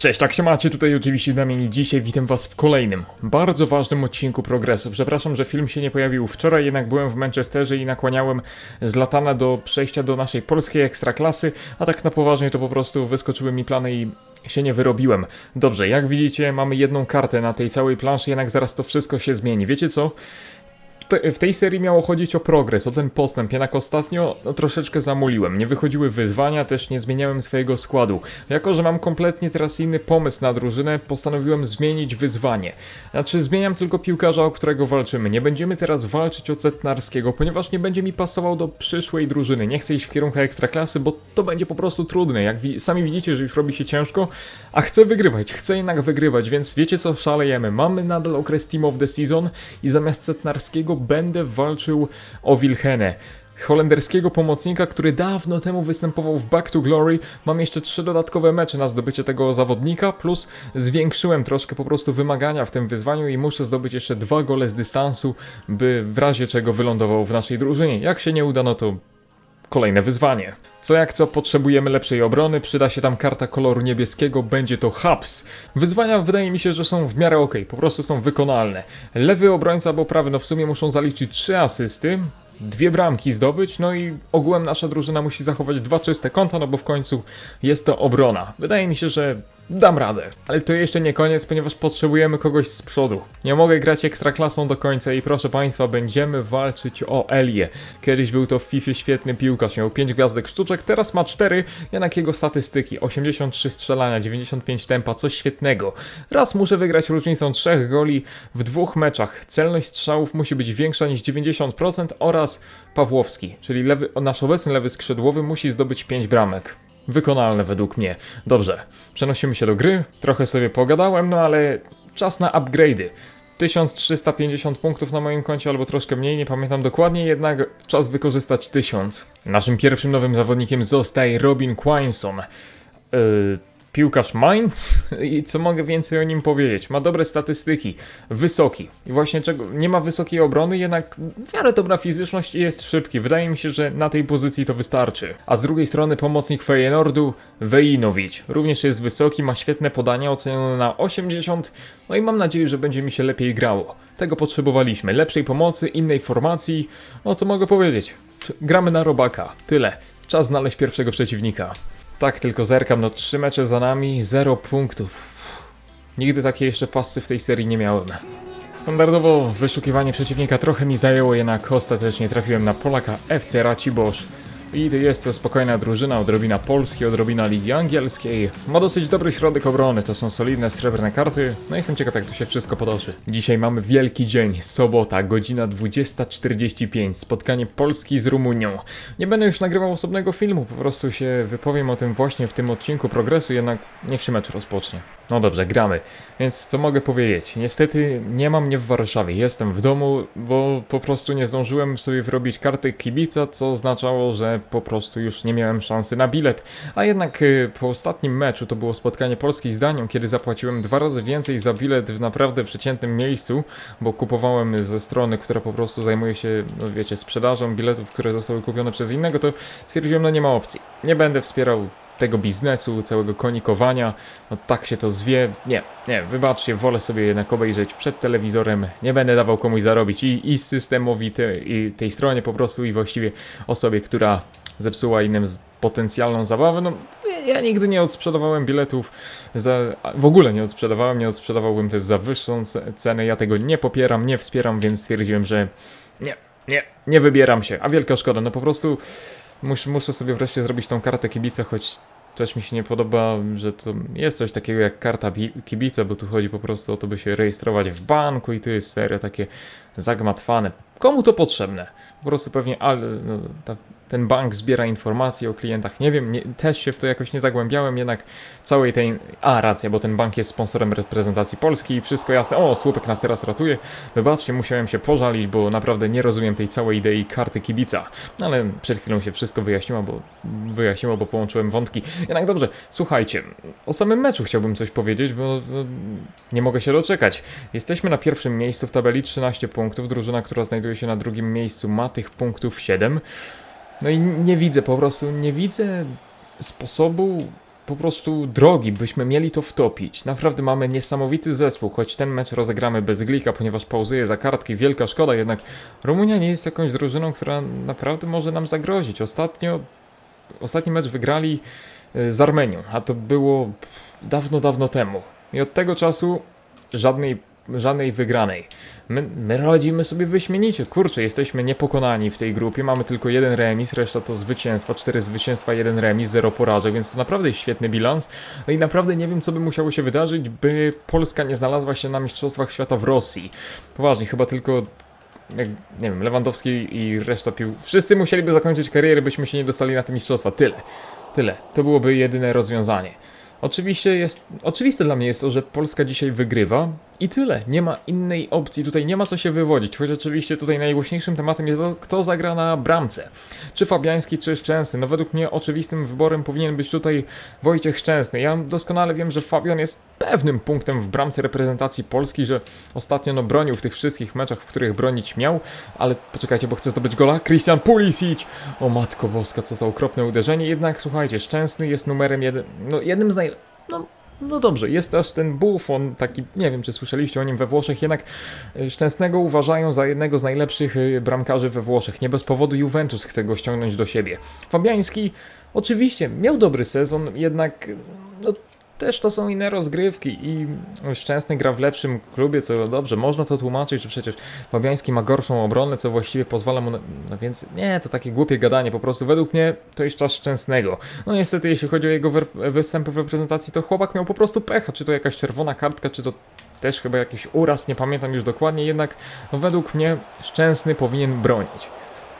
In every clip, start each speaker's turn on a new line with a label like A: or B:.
A: Cześć, tak się macie, tutaj oczywiście Damian i dzisiaj witam was w kolejnym, bardzo ważnym odcinku Progresu. Przepraszam, że film się nie pojawił wczoraj, jednak byłem w Manchesterze i nakłaniałem Zlatana do przejścia do naszej polskiej ekstraklasy, a tak na poważnie to po prostu wyskoczyły mi plany i się nie wyrobiłem. Dobrze, jak widzicie mamy jedną kartę na tej całej planszy, jednak zaraz to wszystko się zmieni. Wiecie co? Te, w tej serii miało chodzić o progres, o ten postęp, jednak ostatnio no, troszeczkę zamuliłem. Nie wychodziły wyzwania, też nie zmieniałem swojego składu. Jako, że mam kompletnie teraz inny pomysł na drużynę, postanowiłem zmienić wyzwanie. Znaczy, zmieniam tylko piłkarza, o którego walczymy. Nie będziemy teraz walczyć o Cetnarskiego, ponieważ nie będzie mi pasował do przyszłej drużyny. Nie chcę iść w kierunku ekstraklasy, bo to będzie po prostu trudne. Jak wi sami widzicie, że już robi się ciężko, a chcę wygrywać, chcę jednak wygrywać, więc wiecie co, szalejemy. Mamy nadal okres Team of the Season i zamiast Cetnarskiego będę walczył o Wilhenę. Holenderskiego pomocnika, który dawno temu występował w Back to Glory. Mam jeszcze trzy dodatkowe mecze na zdobycie tego zawodnika, plus zwiększyłem troszkę po prostu wymagania w tym wyzwaniu i muszę zdobyć jeszcze dwa gole z dystansu, by w razie czego wylądował w naszej drużynie. Jak się nie uda, no to kolejne wyzwanie. Co jak co, potrzebujemy lepszej obrony, przyda się tam karta koloru niebieskiego, będzie to Hubs. Wyzwania wydaje mi się, że są w miarę ok, po prostu są wykonalne. Lewy obrońca albo prawy, no w sumie muszą zaliczyć 3 asysty, dwie bramki zdobyć, no i ogółem nasza drużyna musi zachować dwa czyste konta, no bo w końcu jest to obrona. Wydaje mi się, że dam radę. Ale to jeszcze nie koniec, ponieważ potrzebujemy kogoś z przodu. Nie mogę grać ekstraklasą do końca i proszę Państwa, będziemy walczyć o Elię. Kiedyś był to w FIFA świetny piłkarz, miał 5 gwiazdek sztuczek, teraz ma 4, jednak jego statystyki 83 strzelania, 95 tempa, coś świetnego. Raz muszę wygrać różnicą 3 goli w dwóch meczach. Celność strzałów musi być większa niż 90% oraz Pawłowski, czyli lewy, nasz obecny lewy skrzydłowy musi zdobyć 5 bramek. Wykonalne według mnie. Dobrze, przenosimy się do gry. Trochę sobie pogadałem, no ale czas na upgrade'y. 1350 punktów na moim koncie, albo troszkę mniej, nie pamiętam dokładnie, jednak czas wykorzystać 1000. Naszym pierwszym nowym zawodnikiem zostaje Robin Quinson. Yy, piłkarz Mainz i co mogę więcej o nim powiedzieć? Ma dobre statystyki, wysoki i właśnie czego nie ma wysokiej obrony, jednak w miarę dobra fizyczność i jest szybki. Wydaje mi się, że na tej pozycji to wystarczy. A z drugiej strony pomocnik Feyenoordu Wejinowicz również jest wysoki, ma świetne podania ocenione na 80, no i mam nadzieję, że będzie mi się lepiej grało. Tego potrzebowaliśmy, lepszej pomocy, innej formacji. No co mogę powiedzieć? Gramy na robaka, tyle. Czas znaleźć pierwszego przeciwnika. Tak, tylko zerkam, no trzy mecze za nami, zero punktów. Nigdy takiej jeszcze pasy w tej serii nie miałem. Standardowo wyszukiwanie przeciwnika trochę mi zajęło, jednak ostatecznie trafiłem na Polaka FC Raciborz. I jest to spokojna drużyna, odrobina Polski, odrobina Ligi Angielskiej. Ma dosyć dobry środek obrony, to są solidne srebrne karty. No jestem ciekaw jak to się wszystko potoczy. Dzisiaj mamy wielki dzień, sobota, godzina 20.45, spotkanie Polski z Rumunią. Nie będę już nagrywał osobnego filmu, po prostu się wypowiem o tym właśnie w tym odcinku progresu, jednak niech się mecz rozpocznie. No dobrze, gramy. Więc co mogę powiedzieć? Niestety nie mam mnie w Warszawie, jestem w domu, bo po prostu nie zdążyłem sobie wyrobić karty kibica, co oznaczało, że po prostu już nie miałem szansy na bilet. A jednak y, po ostatnim meczu to było spotkanie Polski z Danią, kiedy zapłaciłem dwa razy więcej za bilet w naprawdę przeciętnym miejscu, bo kupowałem ze strony, która po prostu zajmuje się, no wiecie, sprzedażą biletów, które zostały kupione przez innego, to stwierdziłem, no nie ma opcji. Nie będę wspierał tego biznesu, całego konikowania, no tak się to zwie. Nie, nie, wybaczcie, wolę sobie jednak obejrzeć przed telewizorem, nie będę dawał komuś zarobić i, i systemowi te, i tej stronie po prostu i właściwie osobie, która zepsuła innym potencjalną zabawę. No, ja, nigdy nie odsprzedawałem biletów za, w ogóle nie odsprzedawałem, nie odsprzedawałbym też za wyższą ce- cenę, ja tego nie popieram, nie wspieram, więc stwierdziłem, że nie, nie, nie wybieram się, a wielka szkoda, no po prostu mus, muszę sobie wreszcie zrobić tą kartę kibica, choć też mi się nie podoba, że to jest coś takiego jak karta bi- kibica, bo tu chodzi po prostu o to, by się rejestrować w banku i to jest serio takie zagmatwane. Komu to potrzebne? Po prostu pewnie ale, no, ta, ten bank zbiera informacje o klientach. Nie wiem, nie, też się w to jakoś nie zagłębiałem, jednak całej tej. A, racja, bo ten bank jest sponsorem reprezentacji Polski i wszystko jasne. O, słupek nas teraz ratuje. Wybaczcie, musiałem się pożalić, bo naprawdę nie rozumiem tej całej idei karty kibica. No, ale przed chwilą się wszystko wyjaśniło, bo wyjaśniło, bo połączyłem wątki. Jednak dobrze, słuchajcie, o samym meczu chciałbym coś powiedzieć, bo no, nie mogę się doczekać. Jesteśmy na pierwszym miejscu w tabeli 13 punktów. Drużyna, która znajduje się na drugim miejscu, ma tych punktów 7. No i nie widzę po prostu, nie widzę sposobu po prostu drogi, byśmy mieli to wtopić. Naprawdę mamy niesamowity zespół, choć ten mecz rozegramy bez glika, ponieważ pauzuje za kartki, wielka szkoda, jednak Rumunia nie jest jakąś drużyną, która naprawdę może nam zagrozić. Ostatnio, ostatni mecz wygrali y, z Armenią, a to było dawno, dawno temu. I od tego czasu żadnej, żadnej wygranej. My, my radzimy sobie wyśmienicie. Kurczę, jesteśmy niepokonani w tej grupie. Mamy tylko jeden remis, reszta to zwycięstwa. Cztery zwycięstwa, jeden remis, zero porażek, więc to naprawdę jest świetny bilans. No i naprawdę nie wiem, co by musiało się wydarzyć, by Polska nie znalazła się na Mistrzostwach Świata w Rosji. Poważnie, chyba tylko jak, nie wiem, Lewandowski i reszta pił. Wszyscy musieliby zakończyć karierę, byśmy się nie dostali na te mistrzostwa. Tyle. Tyle. To byłoby jedyne rozwiązanie. Oczywiście jest, oczywiste dla mnie jest to, że Polska dzisiaj wygrywa i tyle. Nie ma innej opcji, tutaj nie ma co się wywodzić. Choć oczywiście tutaj najgłośniejszym tematem jest to, kto zagra na bramce. Czy Fabiański, czy Szczęsny. No według mnie oczywistym wyborem powinien być tutaj Wojciech Szczęsny. Ja doskonale wiem, że Fabian jest pewnym punktem w bramce reprezentacji Polski, że ostatnio no bronił w tych wszystkich meczach, w których bronić miał, ale poczekajcie, bo chce zdobyć gola. Christian Pulisic! O matko boska, co za okropne uderzenie. Jednak słuchajcie, Szczęsny jest numerem jeden, no jednym z naj... No, no dobrze, jest też ten Buffon, taki, nie wiem czy słyszeliście o nim we Włoszech, jednak y, Szczęsnego uważają za jednego z najlepszych y, bramkarzy we Włoszech. Nie bez powodu Juventus chce go ściągnąć do siebie. Fabiański oczywiście miał dobry sezon, jednak y, no, też to są inne rozgrywki i Szczęsny gra w lepszym klubie, co dobrze, można to tłumaczyć, że przecież Fabiański ma gorszą obronę, co właściwie pozwala mu na... No więc nie, to takie głupie gadanie, po prostu według mnie to jest czas Szczęsnego. No niestety, jeśli chodzi o jego występy w reprezentacji, to chłopak miał po prostu pecha, czy to jakaś czerwona kartka, czy to też chyba jakiś uraz, nie pamiętam już dokładnie, jednak no według mnie Szczęsny powinien bronić.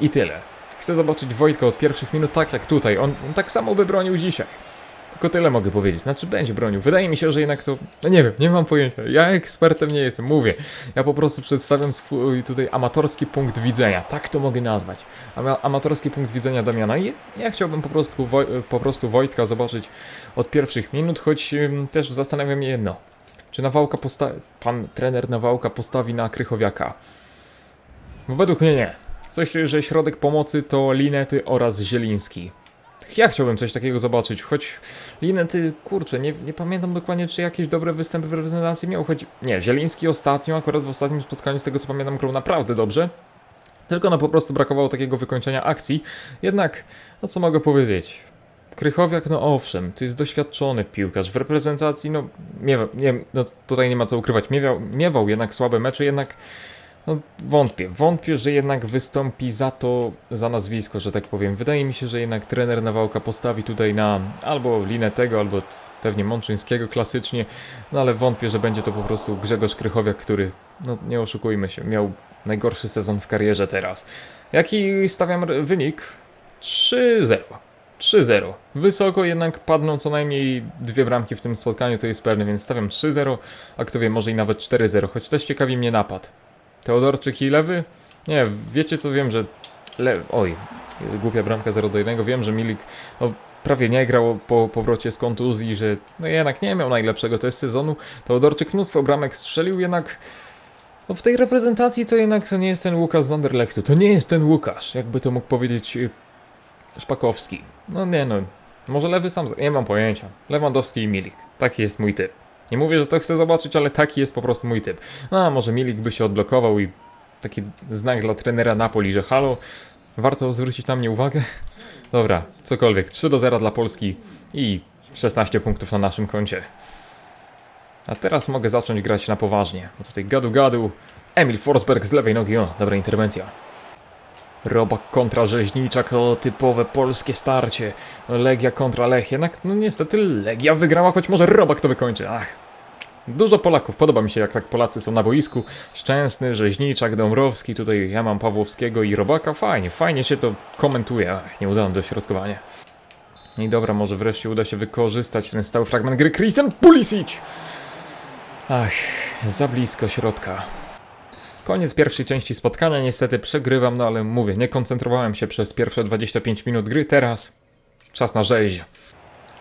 A: I tyle. Chcę zobaczyć Wojtka od pierwszych minut tak jak tutaj, on, on tak samo by bronił dzisiaj. Tylko tyle mogę powiedzieć. Znaczy będzie bronił. Wydaje mi się, że jednak to. No nie wiem, nie mam pojęcia. Ja ekspertem nie jestem, mówię. Ja po prostu przedstawiam swój tutaj amatorski punkt widzenia. Tak to mogę nazwać. Ama amatorski punkt widzenia Damiana. I ja chciałbym po prostu, po prostu Wojtka zobaczyć od pierwszych minut, choć ym, też zastanawia mnie jedno. Czy Nawałka posta- pan trener Nawałka postawi na Krychowiaka? Bo według mnie nie. Coś, że środek pomocy to Linety oraz Zieliński. Ja chciałbym coś takiego zobaczyć, choć Linety, kurczę, nie, nie pamiętam dokładnie, czy jakieś dobre występy w reprezentacji miał, choć nie, Zieliński ostatnio, akurat w ostatnim spotkaniu, z tego co pamiętam, grał naprawdę dobrze, tylko no po prostu brakowało takiego wykończenia akcji, jednak, no co mogę powiedzieć, Krychowiak, no owszem, to jest doświadczony piłkarz, w reprezentacji, no, miewa, nie, no tutaj nie ma co ukrywać, miewał, miewał jednak słabe mecze, jednak no, wątpię, wątpię, że jednak wystąpi za to, za nazwisko, że tak powiem. Wydaje mi się, że jednak trener Nawałka postawi tutaj na albo Linetego, albo pewnie Mączyńskiego klasycznie, no ale wątpię, że będzie to po prostu Grzegorz Krychowiak, który, no nie oszukujmy się, miał najgorszy sezon w karierze teraz. Jaki stawiam wynik? 3-0. 3-0. Wysoko jednak padną co najmniej dwie bramki w tym spotkaniu, to jest pewne, więc stawiam 3-0, a kto wie, może i nawet 4-0, choć też ciekawi mnie napad. Teodorczyk i lewy? Nie, wiecie co wiem, że. Le... Oj, głupia bramka 0 do 1. Wiem, że Milik no, prawie nie grał po powrocie z kontuzji, że no jednak nie miał najlepszego test sezonu. Teodorczyk mnóstwo bramek strzelił, jednak. No w tej reprezentacji to jednak to nie jest ten Łukasz z Anderlechtu. To nie jest ten Łukasz, jakby to mógł powiedzieć y, Szpakowski. No nie no, może lewy sam. Nie mam pojęcia. Lewandowski i Milik. Taki jest mój typ. Nie mówię, że to chcę zobaczyć, ale taki jest po prostu mój typ. No, a może Milik by się odblokował i taki znak dla trenera Napoli, że halo, warto zwrócić na mnie uwagę. Dobra, cokolwiek. 3 do 0 dla Polski i 16 punktów na naszym koncie. A teraz mogę zacząć grać na poważnie. Bo tutaj gadu gadu. Emil Forsberg z lewej nogi. O, dobra interwencja. Robak kontra Rzeźniczak to typowe polskie starcie. Legia kontra Lech. Jednak, no niestety, Legia wygrała, choć może Robak to wykończy. Ach. Dużo Polaków. Podoba mi się, jak tak Polacy są na boisku. Szczęsny, Rzeźniczak, Dąbrowski. Tutaj ja mam Pawłowskiego i Robaka. Fajnie, fajnie się to komentuje. Ach, nieudane dośrodkowanie. I dobra, może wreszcie uda się wykorzystać ten stały fragment gry. Christian Pulisic! Ach, za blisko środka. Koniec pierwszej części spotkania, niestety przegrywam, no ale mówię, nie koncentrowałem się przez pierwsze 25 minut gry, teraz czas na rzeź.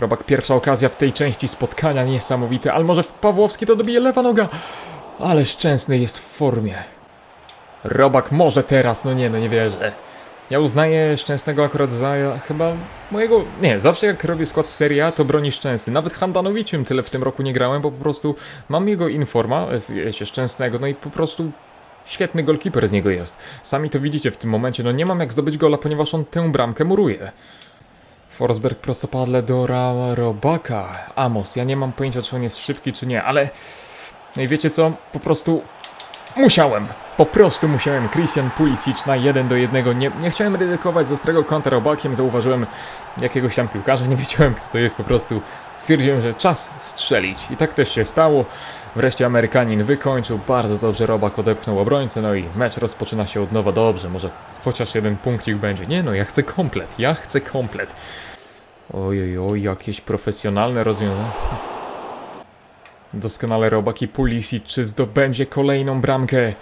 A: Robak pierwsza okazja w tej części spotkania, niesamowity, ale może Pawłowski to dobije lewa noga, ale Szczęsny jest w formie. Robak może teraz, no nie, no nie wierzę. Ja uznaję Szczęsnego akurat za chyba mojego... Nie, zawsze jak robię skład Serie to broni Szczęsny. Nawet Handanowiciem tyle w tym roku nie grałem, bo po prostu mam jego informa, e, wiecie, Szczęsnego, no i po prostu świetny golkiper z niego jest. Sami to widzicie w tym momencie, no nie mam jak zdobyć gola, ponieważ on tę bramkę muruje. Forsberg prostopadle do Robaka. Amos, ja nie mam pojęcia, czy on jest szybki, czy nie, ale... No i wiecie co? Po prostu musiałem. Po prostu musiałem. Christian Pulisic na 1 do 1. Nie, nie chciałem ryzykować z ostrego kąta Robakiem. Zauważyłem jakiegoś tam piłkarza, nie wiedziałem kto to jest. Po prostu stwierdziłem, że czas strzelić. I tak też się stało. Wreszcie Amerykanin wykończył. Bardzo dobrze Robak odepchnął obrońcę. No i mecz rozpoczyna się od nowa. Dobrze, może chociaż jeden punkcik będzie. Nie no, ja chcę komplet. Ja chcę komplet. Oj, oj, oj, jakieś profesjonalne rozwiązanie. Doskonale Robak i Pulisic, czy zdobędzie kolejną bramkę?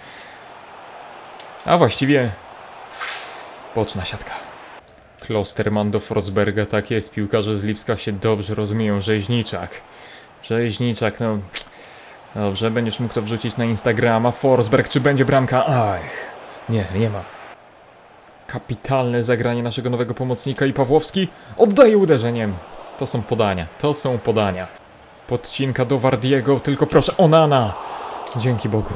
A: A właściwie... Boczna siatka. Klosterman do Forsberga, tak jest, piłkarze z Lipska się dobrze rozumieją, rzeźniczak. Rzeźniczak, no... Dobrze, będziesz mógł to wrzucić na Instagrama. Forsberg, czy będzie bramka? Aj, nie, nie ma. Kapitalne zagranie naszego nowego pomocnika i Pawłowski oddaje uderzeniem. To są podania, to są podania. Podcinka do Wardiego, tylko proszę, Onana! Dzięki Bogu.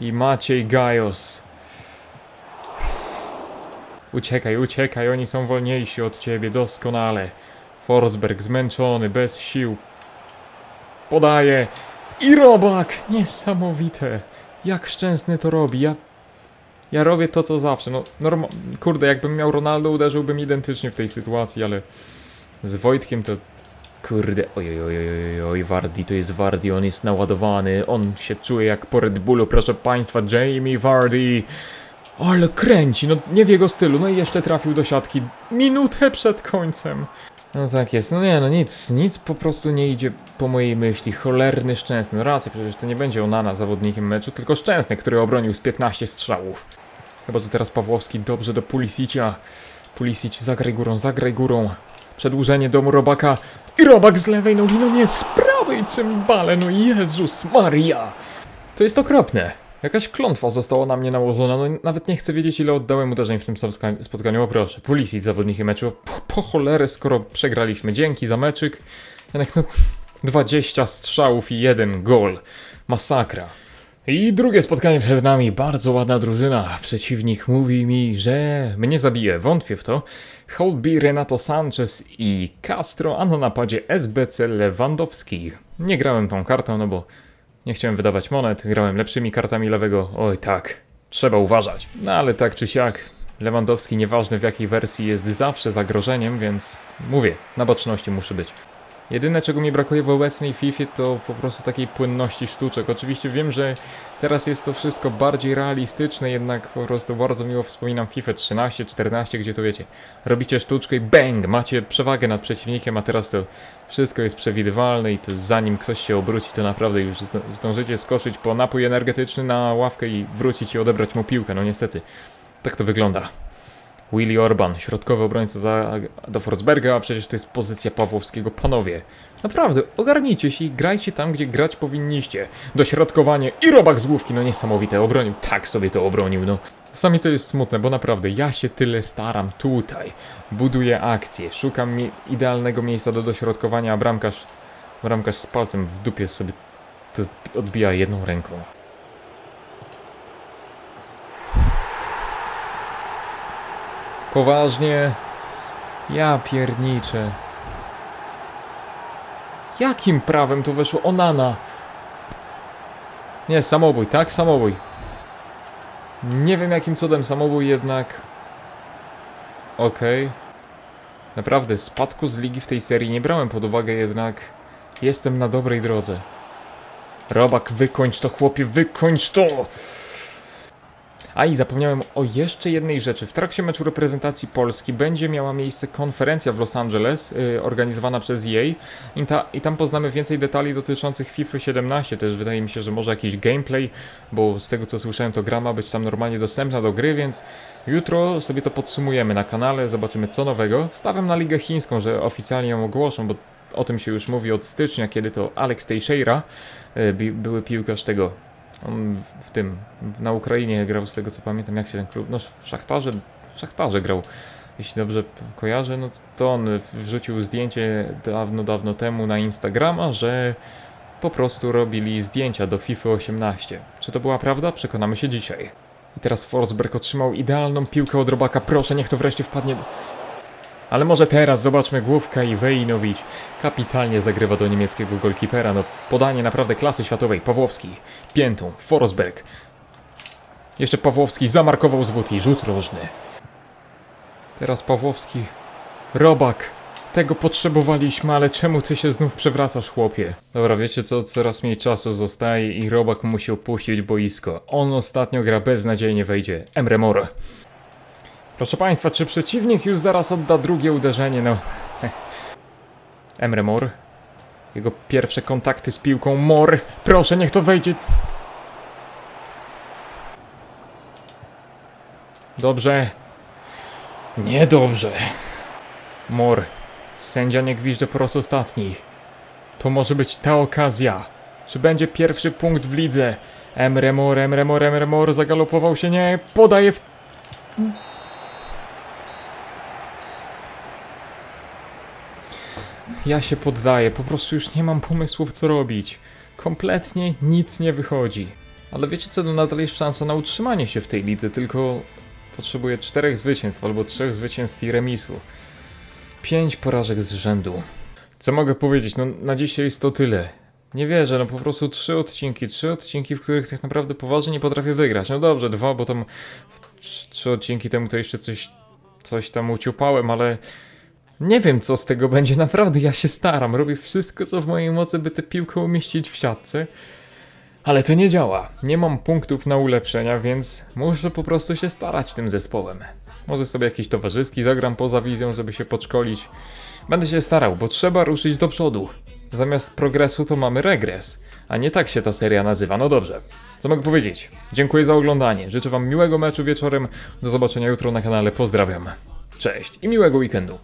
A: I Maciej Gajos. Uciekaj, uciekaj, oni są wolniejsi od ciebie, doskonale. Forsberg zmęczony, bez sił. Podaje. I Robak! Niesamowite. Jak szczęsny to robi. Ja, ja robię to, co zawsze. No, norma... Kurde, jakbym miał Ronaldo, uderzyłbym identycznie w tej sytuacji, ale z Wojtkiem to Kurde, oj, oj, oj, oj, Wardi, to jest Wardi, on jest naładowany, on się czuje jak po Red Bullu, proszę państwa, Jamie Vardy. Ale kręci, no nie w jego stylu, no i jeszcze trafił do siatki minutę przed końcem. No tak jest, no nie, no nic, nic po prostu nie idzie po mojej myśli, cholerny Szczęsny, no racja, przecież to nie będzie Onana zawodnikiem meczu, tylko Szczęsny, który obronił z 15 strzałów. Chyba, że teraz Pawłowski dobrze do Pulisicia. Pulisic, zagraj górą, zagraj górą. Przedłużenie domu Robaka. I Robak z lewej nogi, no nie, z prawej cymbale, no Jezus Maria. To jest okropne. Jakaś klątwa została na mnie nałożona, no nawet nie chcę wiedzieć ile oddałem uderzeń w tym spotka- spotkaniu, o proszę. Pulisic, zawodnikiem meczu, po, po cholerę, skoro przegraliśmy. Dzięki za meczyk. Jednak no, 20 strzałów i jeden gol. Masakra. I drugie spotkanie przed nami, bardzo ładna drużyna. Przeciwnik mówi mi, że mnie zabije, wątpię w to. Holtby, Renato Sanchez i Castro, a na napadzie SBC Lewandowski. Nie grałem tą kartą, no bo nie chciałem wydawać monet, grałem lepszymi kartami lewego. Oj tak, trzeba uważać. No ale tak czy siak, Lewandowski nieważne w jakiej wersji jest zawsze zagrożeniem, więc mówię, na baczności muszę być. Jedyne czego mi brakuje w obecnej FIFA to po prostu takiej płynności sztuczek. Oczywiście wiem, że teraz jest to wszystko bardziej realistyczne, jednak po prostu bardzo miło wspominam FIFA 13, 14, gdzie to wiecie, robicie sztuczkę i bang, macie przewagę nad przeciwnikiem, a teraz to wszystko jest przewidywalne i to zanim ktoś się obróci, to naprawdę już zdążycie skoczyć po napój energetyczny na ławkę i wrócić i odebrać mu piłkę. No niestety, tak to wygląda. Willy Orban, środkowy obrońca za, do Forsberga, a przecież to jest pozycja Pawłowskiego. Panowie, naprawdę, ogarnijcie się i grajcie tam, gdzie grać powinniście. Dośrodkowanie i robak z główki, no niesamowite, obronił, tak sobie to obronił, no. Sami to jest smutne, bo naprawdę ja się tyle staram tutaj. Buduję akcję, szukam idealnego miejsca do dośrodkowania, a bramkarz, bramkarz z palcem w dupie sobie to odbija jedną ręką. Poważnie? Ja pierniczę. Jakim prawem tu weszło Onana? Nie, samobój, tak? Samobój. Nie wiem jakim cudem samobój jednak... Okej. Naprawdę, spadku z ligi w tej serii nie brałem pod uwagę, jednak jestem na dobrej drodze. Robak, wykończ to, chłopie, wykończ to! A i zapomniałem o jeszcze jednej rzeczy. W trakcie meczu reprezentacji Polski będzie miała miejsce konferencja w Los Angeles, y, organizowana przez jej I, ta, i tam poznamy więcej detali dotyczących FIFA 17. Też wydaje mi się, że może jakiś gameplay, bo z tego co słyszałem, to gra ma być tam normalnie dostępna do gry, więc jutro sobie to podsumujemy na kanale, zobaczymy co nowego. Stawiam na Ligę Chińską, że oficjalnie ją ogłoszą, bo o tym się już mówi od stycznia, kiedy to Alex Teixeira, y, bi- były piłkarz tego on w tym, na Ukrainie grał z tego co pamiętam, jak się ten klub, no w Szachtarze w Szachtarze grał. Jeśli dobrze kojarzę, no to on wrzucił zdjęcie dawno, dawno temu na Instagrama, że po prostu robili zdjęcia do FIFA 18. Czy to była prawda? Przekonamy się dzisiaj. I teraz Forsberg otrzymał idealną piłkę od robaka. Proszę, niech to wreszcie wpadnie. Ale może teraz zobaczmy główka i Wejnowicz. Kapitalnie zagrywa do niemieckiego golkipera. No podanie naprawdę klasy światowej. Pawłowski, piętą, Forsberg. Jeszcze Pawłowski zamarkował zwód i rzut rożny. Teraz Pawłowski. Robak. Tego potrzebowaliśmy, ale czemu ty się znów przewracasz, chłopie? Dobra, wiecie co? Coraz mniej czasu zostaje i Robak musi opuścić boisko. On ostatnio gra beznadziejnie wejdzie. Emre Mor. Proszę państwa, czy przeciwnik już zaraz odda drugie uderzenie? No. Emre Mor. Jego pierwsze kontakty z piłką. Mor. Proszę, niech to wejdzie. Dobrze. Niedobrze. Mor. Sędzia nie gwizdże po raz ostatni. To może być ta okazja. Czy będzie pierwszy punkt w lidze? Emre Mor, Emre Mor, Emre Mor zagalopował się, nie, podaje w... Ja się poddaję, po prostu już nie mam pomysłów co robić. Kompletnie nic nie wychodzi. Ale wiecie co, no nadal jest szansa na utrzymanie się w tej lidze, tylko potrzebuję czterech zwycięstw albo trzech zwycięstw i remisu. Pięć porażek z rzędu. Co mogę powiedzieć? No na dzisiaj jest to tyle. Nie wierzę, no po prostu trzy odcinki, trzy odcinki, w których tak naprawdę poważnie nie potrafię wygrać. No dobrze, dwa, bo tam trz- trzy odcinki temu to jeszcze coś, coś tam uciupałem, ale nie wiem co z tego będzie, naprawdę ja się staram, robię wszystko co w mojej mocy, by tę piłkę umieścić w siatce. Ale to nie działa. Nie mam punktów na ulepszenia, więc muszę po prostu się starać tym zespołem. Może sobie jakiś towarzyski zagram poza wizją, żeby się podszkolić. Będę się starał, bo trzeba ruszyć do przodu. Zamiast progresu to mamy regres. A nie tak się ta seria nazywa, no dobrze. Co mogę powiedzieć? Dziękuję za oglądanie. Życzę wam miłego meczu wieczorem. Do zobaczenia jutro na kanale. Pozdrawiam. Cześć i miłego weekendu.